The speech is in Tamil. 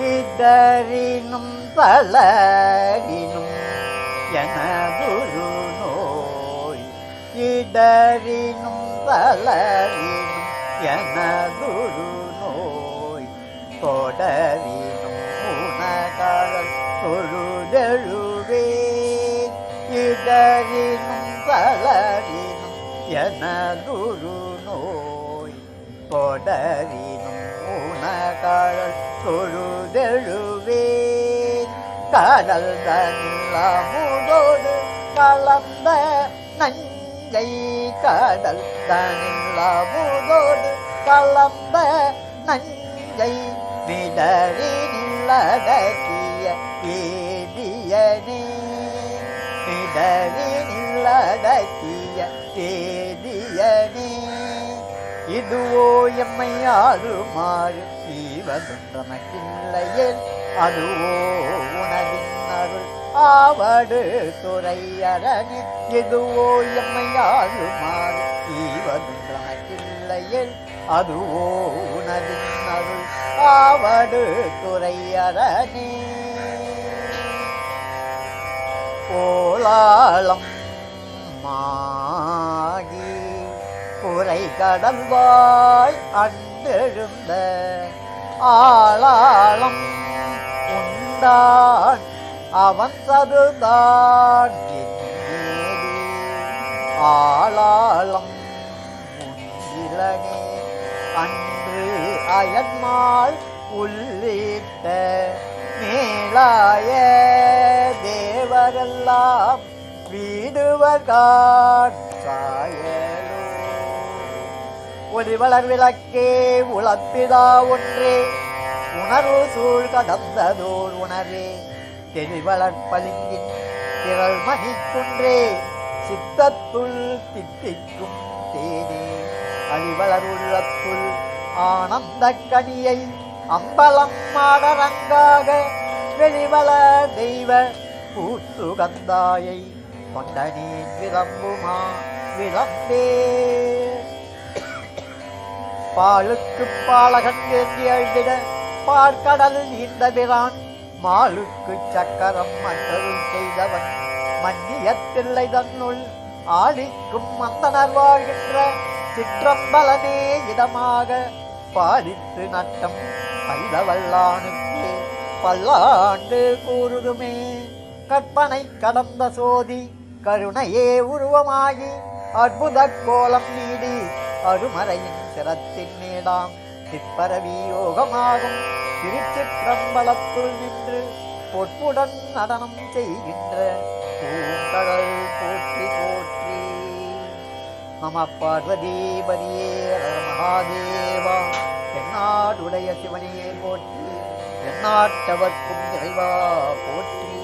இடரினும் தளரினும் எனதுரு நோய். இடரினும் தளரினும் எனதுரு நோய். தொடரினும் உனகடல் தொழுதெழுவேன் இடரினும் தளரினும் எனதுரு நோய். தொடரினும் உனகடல் தொழு கடல் தனில் கலந்த நஞ்சை கடல் தனில் கலந்த நஞ்சை மிடரினில் அடக்கிய ஏதியனே மிடரினில் அடக்கிய ஏதியனே இதுவோ எம்மை ஆளுமாறு ஈவதுன்றமக்கில்லையே அதுவோ உணவின் அருள் ஆவடு துறையரணி இதுவோ எம்மை ஆளுமாறு ஈவதுன்றமக்கில்லையே அதுவோ உணவின் அருள் ஆவடு துறையரணி கோலாளம் மாகி குறை கடல்வாய் அண்டெழுந்த ஆளாளம் உண்டான் அவன் சதுதான் ஆளாளம் இளனே அன்று அயன்மாள் உள்ளிட்ட மேலாய தேவரெல்லாம் வீடுவர்கான் சாயலோ வளர் விளக்கே உளப்பிதா ஒன்றே. உணர்வு சூழ் கடந்ததோர் உணரே தெளிவளற்பளிங்கின் திரள் மணிக்குன்றே சித்தத்துள் தித்திக்கும் தேனே அழிவளர் உள்ளத்துள் ஆனந்த கனியை அம்பலம் மாடரங்காக வெளிவள தெய்வ பூத்துகந்தாயை கொண்டனேன் விளம்புமா விளம்பே. பாலுக்கு பாலகன் வேண்டி அழுதிட பார்க்கடல் இந்த பிரான் மாலுக்கு சக்கரம் மன்னருள் செய்தவன் மன்னியத்தில்லை தன்னுள் ஆளிக்கும் மந்தனர் வாழ்கின்ற சிற்றம்பலமே இதமாக பாலித்து நட்டம் பைதவல்லானுக்கு பல்லாண்டு கூறுதுமே. கற்பனை கடந்த சோதி கருணையே உருவமாகி அற்புத கோலம் நீடி அருமறையின் சிரத்தின் மேடாம் சிற்பரவி யோகமாகும் திருச்சிற்றம்பலத்துள் நின்று பொற்புடன் நடனம் செய்கின்ற பூங்கடல் போற்றி போற்றி. நம பார்வதீபதியே மகாதேவா என்னாடுடைய சிவனையே போற்றி எந்நாட்டவர்க்கும் இறைவா போற்றி.